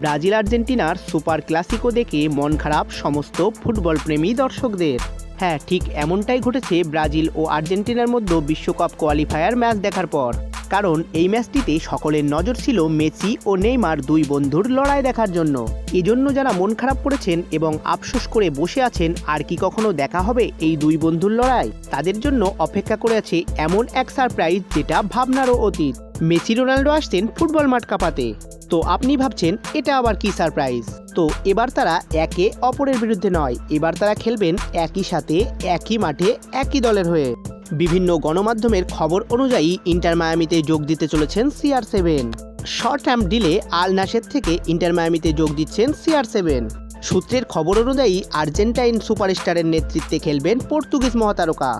Brazil আর্জেন্টিনার super Clasico দেখে মন খারাপ সমস্ত ফুটবল প্রেমী দর্শকদের। হ্যাঁ ঠিক এমনটাই ঘটেছে ব্রাজিল ও আর্জেন্টিনার মধ্যে বিশ্বকাপ কোয়ালিফায়ার ম্যাচ দেখার পর। কারণ এই ম্যাচটিতে সকলের নজর ছিল মেসি ও নেইমার দুই বন্ধুর লড়াই দেখার জন্য। এজন্য যারা মন খারাপ করেছেন এবং আফসোস করে বসে আছেন, আর কি কখনো দেখা হবে এই দুই বন্ধুর লড়াই? তাদের জন্য অপেক্ষা করে আছে এমন এক সারপ্রাইজ যেটা ভাবনারও অতীত। মেসি রোনাল্ডো আসছেন ফুটবল মাঠ কাঁপাতে। তো আপনি ভাবছেন, এটা আবার কি সারপ্রাইজ তো এবার তারা একে অপরের বিরুদ্ধে নয়, এবার তারা খেলবেন একই সাথে, একই মাঠে, একই দলের হয়ে। বিভিন্ন গণমাধ্যমের খবর অনুযায়ী ইন্টার মায়ামিতে যোগ দিতে চলেছেন সিআর সেভেন শর্ট টার্ম ডিলে আল নাসের থেকে ইন্টার মায়ামিতে যোগ দিচ্ছেন সিআর সেভেন সূত্রের খবর অনুযায়ী আর্জেন্টাইন সুপারস্টারের নেতৃত্বে খেলবেন পর্তুগিজ মহাতারকা।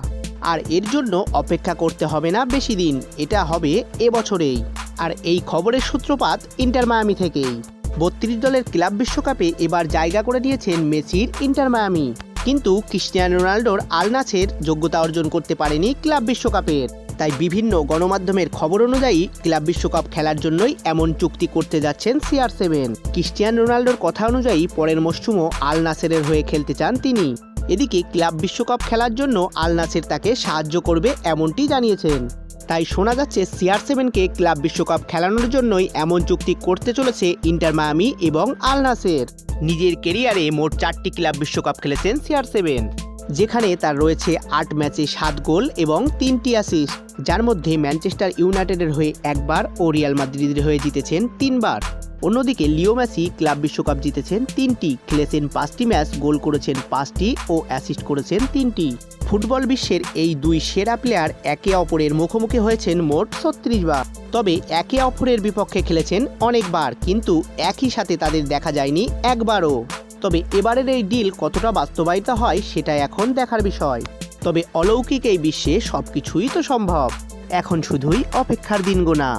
আর এর জন্য অপেক্ষা করতে হবে না বেশি দিন, এটা হবে এবছরেই। আর এই খবরের সূত্রপাত ইন্টার মায়ামি থেকেই। বত্রিশ দলের ক্লাব বিশ্বকাপে এবার জায়গা করে নিয়েছেন মেসির ইন্টার মায়ামি। কিন্তু ক্রিস্টিয়ানো রোনাল্ডোর আলনাসের যোগ্যতা অর্জন করতে পারেনি ক্লাব বিশ্বকাপের। তাই বিভিন্ন গণমাধ্যমের খবর অনুযায়ী ক্লাব বিশ্বকাপ খেলার জন্যই এমন চুক্তি করতে যাচ্ছেন সিআর সেভেন। ক্রিস্টিয়ান রোনাল্ডোর কথা অনুযায়ী পরের মরশুমও আল নাসেরের হয়ে খেলতে চান তিনি। এদিকে ক্লাব বিশ্বকাপ খেলার জন্য আল নাসের তাকে সাহায্য করবে এমনটি জানিয়েছেন। তাই শোনা যাচ্ছে সিআর সেভেনকে ক্লাব বিশ্বকাপ খেলানোর জন্যই এমন চুক্তি করতে চলেছে ইন্টার মায়ামি এবং আলনাসের নিজের কেরিয়ারে মোট চারটি ক্লাব বিশ্বকাপ খেলেছেন সিআর সেভেন যেখানে তার রয়েছে আট ম্যাচে সাত গোল এবং তিনটি অ্যাসিস্ট যার মধ্যে ম্যানচেস্টার ইউনাইটেডের হয়ে একবার ও রিয়াল মাদ্রিদের হয়ে জিতেছেন তিনবার। অন্যদিকে লিও ম্যাসি ক্লাব বিশ্বকাপ জিতেছেন তিনটি খেলেছেন পাঁচটি ম্যাচ গোল করেছেন পাঁচটি ও অ্যাসিস্ট করেছেন তিনটি। ফুটবল বিশ্বের এই দুই সেরা প্লেয়ার একে অপরের মুখোমুখি হয়েছেন মোট ছত্রিশ বার। তবে একে অপরের বিপক্ষে খেলেছেন অনেকবার, কিন্তু একই সাথে তাদের দেখা যায়নি একবারও। তবে এবারের এই ডিল কতটা বাস্তবায়িত হয় সেটা এখন দেখার বিষয়। তবে অলৌকিক এই বিশ্বে সবকিছুই তো সম্ভব। এখন শুধুই অপেক্ষার দিন গোনা